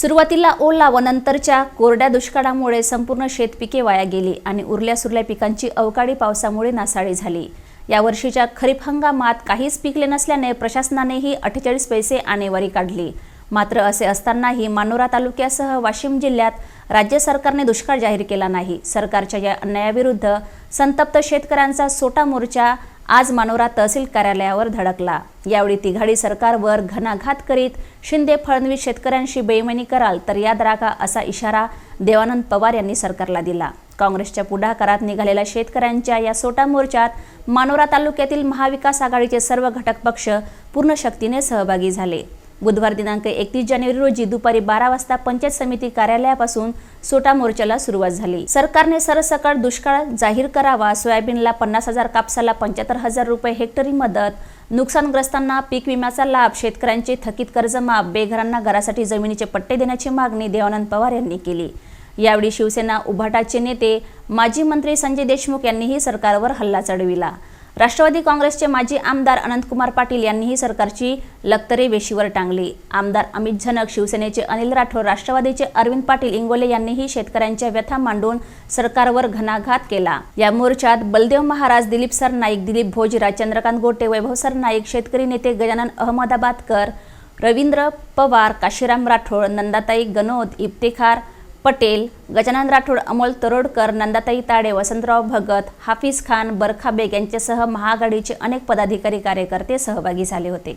सुरुवातीला ओला व नंतरच्या कोरड्या दुष्काळामुळे संपूर्ण शेतपिके वाया गेली आणि उरल्या सुरल्या पिकांची अवकाळी पावसामुळे नासाडी झाली. यावर्षीच्या खरीप हंगामात काहीच पिकले नसल्याने प्रशासनानेही अठ्ठेचाळीस पैसे आणेवारी काढली. मात्र असे असतानाही मानोरा तालुक्यासह वाशिम जिल्ह्यात राज्य सरकारने दुष्काळ जाहीर केला नाही. सरकारच्या या अन्यायाविरुद्ध संतप्त शेतकऱ्यांचा सोटा मोर्चा आज मानोरा तहसील कार्यालयावर धडकला. यावेळी तिघाडी सरकारवर घणाघात करीत शिंदे फडणवीस शेतकऱ्यांशी बेईमानी कराल तर याद राखा असा इशारा देवानंद पवार यांनी सरकारला दिला. काँग्रेसच्या पुढाकारात निघालेल्या शेतकऱ्यांच्या या सोटा मोर्चात मानोरा तालुक्यातील महाविकास आघाडीचे सर्व घटक पक्ष पूर्ण शक्तीने सहभागी झाले. बुधवार दिनांक एकतीस जानेवारी रोजी दुपारी बारा वाजता पंचायत समिती कार्यालयापासून सोटा मोर्चाला सुरुवात झाली. सरकारने सरसकट दुष्काळ जाहीर करावा सोयाबीनला पन्नास हजार कापसाला पंच्याहत्तर हजार रुपये हेक्टरी मदत नुकसानग्रस्तांना पीक विम्याचा लाभ शेतकऱ्यांचे थकीत कर्ज माफ बेघरांना घरासाठी जमिनीचे पट्टे देण्याची मागणी देवानंद पवार यांनी केली. यावेळी शिवसेना उभाटाचे नेते माजी मंत्री संजय देशमुख यांनीही सरकारवर हल्ला चढविला. राष्ट्रवादी काँग्रेसचे माजी आमदार अनंतकुमार पाटील यांनीही सरकारची लक्तरे वेशीवर टांगली. आमदार अमित झनक शिवसेनेचे अनिल राठोड राष्ट्रवादीचे अरविंद पाटील इंगोले यांनीही शेतकऱ्यांच्या व्यथा मांडून सरकारवर घणाघात केला. या मोर्चात बलदेव महाराज दिलीप सरनाईक दिलीप भोजरा चंद्रकांत गोटे वैभव सर नाईक शेतकरी नेते गजानन अहमदाबादकर रवींद्र पवार काशीराम राठोड नंदाताई गणोद इफ्तेखार पटेल गजानन राठोड अमोल तरोडकर नंदाताई ताडे वसंतराव भगत हाफिज खान बरखा बेग यांच्यासह महाआघाडीचे अनेक पदाधिकारी कार्यकर्ते सहभागी झाले होते.